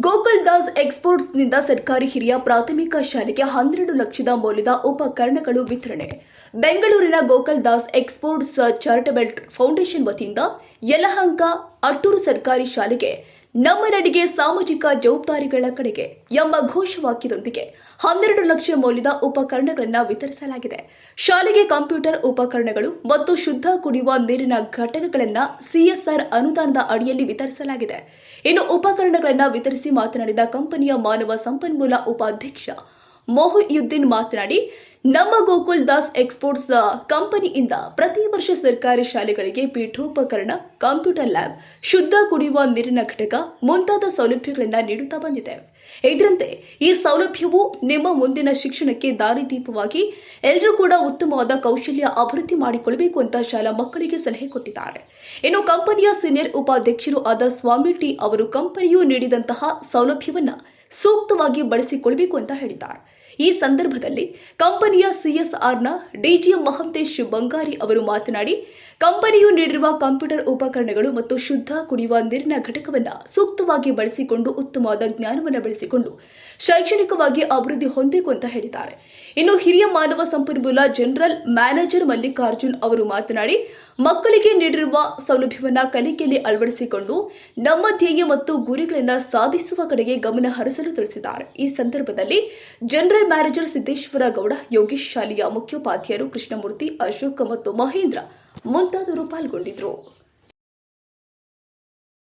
ಗೋಕುಲ್ ದಾಸ್ ಎಕ್ಸ್ಪೋರ್ಟ್ಸ್ನಿಂದ ಸರ್ಕಾರಿ ಹಿರಿಯ ಪ್ರಾಥಮಿಕ ಶಾಲೆಗೆ ಹನ್ನೆರಡು ಲಕ್ಷದ ಮೌಲ್ಯದ ಉಪಕರಣಗಳು ವಿತರಣೆ. ಬೆಂಗಳೂರಿನ Gokul Das exports charitable foundation ವತಿಯಿಂದ ಯಲಹಂಕ ಅಟ್ಟೂರು ಸರ್ಕಾರಿ ಶಾಲೆಗೆ ನಮ್ಮ ನಡಿಗೆ ಸಾಮಾಜಿಕ ಜವಾಬ್ದಾರಿಗಳ ಕಡೆಗೆ ಎಂಬ ಘೋಷವಾಕ್ಯದೊಂದಿಗೆ ಹನ್ನೆರಡು ಲಕ್ಷ ಮೌಲ್ಯದ ಉಪಕರಣಗಳನ್ನು ವಿತರಿಸಲಾಗಿದೆ. ಶಾಲೆಗೆ ಕಂಪ್ಯೂಟರ್ ಉಪಕರಣಗಳು ಮತ್ತು ಶುದ್ಧ ಕುಡಿಯುವ ನೀರಿನ ಘಟಕಗಳನ್ನು ಸಿಎಸ್ಆರ್ ಅನುದಾನದ ಅಡಿಯಲ್ಲಿ ವಿತರಿಸಲಾಗಿದೆ. ಇನ್ನು ಉಪಕರಣಗಳನ್ನು ವಿತರಿಸಿ ಮಾತನಾಡಿದ ಕಂಪನಿಯ ಮಾನವ ಸಂಪನ್ಮೂಲ ಉಪಾಧ್ಯಕ್ಷ ಮೊಹಿಯುದ್ದೀನ್ ಮಾತನಾಡಿ, ನಮ್ಮ ಗೋಕುಲ್ ದಾಸ್ ಎಕ್ಸ್ಪೋರ್ಟ್ಸ್ ಕಂಪನಿಯಿಂದ ಪ್ರತಿ ವರ್ಷ ಸರ್ಕಾರಿ ಶಾಲೆಗಳಿಗೆ ಪೀಠೋಪಕರಣ, ಕಂಪ್ಯೂಟರ್ ಲ್ಯಾಬ್, ಶುದ್ಧ ಕುಡಿಯುವ ನೀರಿನ ಘಟಕ ಮುಂತಾದ ಸೌಲಭ್ಯಗಳನ್ನು ನೀಡುತ್ತಾ ಬಂದಿದೆ. ಇದರಂತೆ, ಈ ಸೌಲಭ್ಯವು ನಿಮ್ಮ ಮುಂದಿನ ಶಿಕ್ಷಣಕ್ಕೆ ದಾರಿದೀಪವಾಗಿ ಎಲ್ಲರೂ ಕೂಡ ಉತ್ತಮವಾದ ಕೌಶಲ್ಯ ಅಭಿವೃದ್ಧಿ ಮಾಡಿಕೊಳ್ಳಬೇಕು ಅಂತ ಶಾಲಾ ಮಕ್ಕಳಿಗೆ ಸಲಹೆ ಕೊಟ್ಟಿದ್ದಾರೆ. ಇನ್ನು ಕಂಪನಿಯ ಸೀನಿಯರ್ ಉಪಾಧ್ಯಕ್ಷರು ಆದ ಸ್ವಾಮಿ ಟಿ ಅವರು ಕಂಪನಿಯು ನೀಡಿದಂತಹ ಸೌಲಭ್ಯವನ್ನ ಸೂಕ್ತವಾಗಿ ಬಳಸಿಕೊಳ್ಬೇಕು ಅಂತ ಹೇಳಿದ್ದಾರೆ. ಈ ಸಂದರ್ಭದಲ್ಲಿ ಕಂಪನಿಯ ಸಿಎಸ್ಆರ್ನ ಡಿಜಿಎಂ ಮಹಂತೇಶ್ ಬಂಗಾರಿ ಅವರು ಮಾತನಾಡಿ, ಕಂಪನಿಯು ನೀಡಿರುವ ಕಂಪ್ಯೂಟರ್ ಉಪಕರಣಗಳು ಮತ್ತು ಶುದ್ಧ ಕುಡಿಯುವ ನೀರಿನ ಘಟಕವನ್ನು ಸೂಕ್ತವಾಗಿ ಬಳಸಿಕೊಂಡು ಉತ್ತಮವಾದ ಜ್ಞಾನವನ್ನು ಬೆಳೆಸಿಕೊಂಡು ಶೈಕ್ಷಣಿಕವಾಗಿ ಅಭಿವೃದ್ಧಿ ಹೊಂದಬೇಕು ಅಂತ ಹೇಳಿದ್ದಾರೆ. ಇನ್ನು ಹಿರಿಯ ಮಾನವ ಸಂಪನ್ಮೂಲ ಜನರಲ್ ಮ್ಯಾನೇಜರ್ ಮಲ್ಲಿಕಾರ್ಜುನ್ ಅವರು ಮಾತನಾಡಿ, ಮಕ್ಕಳಿಗೆ ನೀಡಿರುವ ಸೌಲಭ್ಯವನ್ನು ಕಲಿಕೆಯಲ್ಲಿ ಅಳವಡಿಸಿಕೊಂಡು ನಮ್ಮ ಧ್ಯೇಯ ಮತ್ತು ಗುರಿಗಳನ್ನು ಸಾಧಿಸುವ ಕಡೆಗೆ ಗಮನ ಹರಿಸಲು ತಿಳಿಸಿದ್ದಾರೆ. ಈ ಸಂದರ್ಭದಲ್ಲಿ ಜನರಲ್ ಮ್ಯಾನೇಜರ್ ಸಿದ್ದೇಶ್ವರ ಗೌಡ ಯೋಗೇಶ್ ಶಾಲೆಯ ಮುಖ್ಯೋಪಾಧ್ಯಾಯರು ಕೃಷ್ಣಮೂರ್ತಿ ಅಶೋಕ್ ಮತ್ತು ಮಹೇಂದ್ರ ಮುಂತಾದವರು ಪಾಲ್ಗೊಂಡಿದ್ದರು.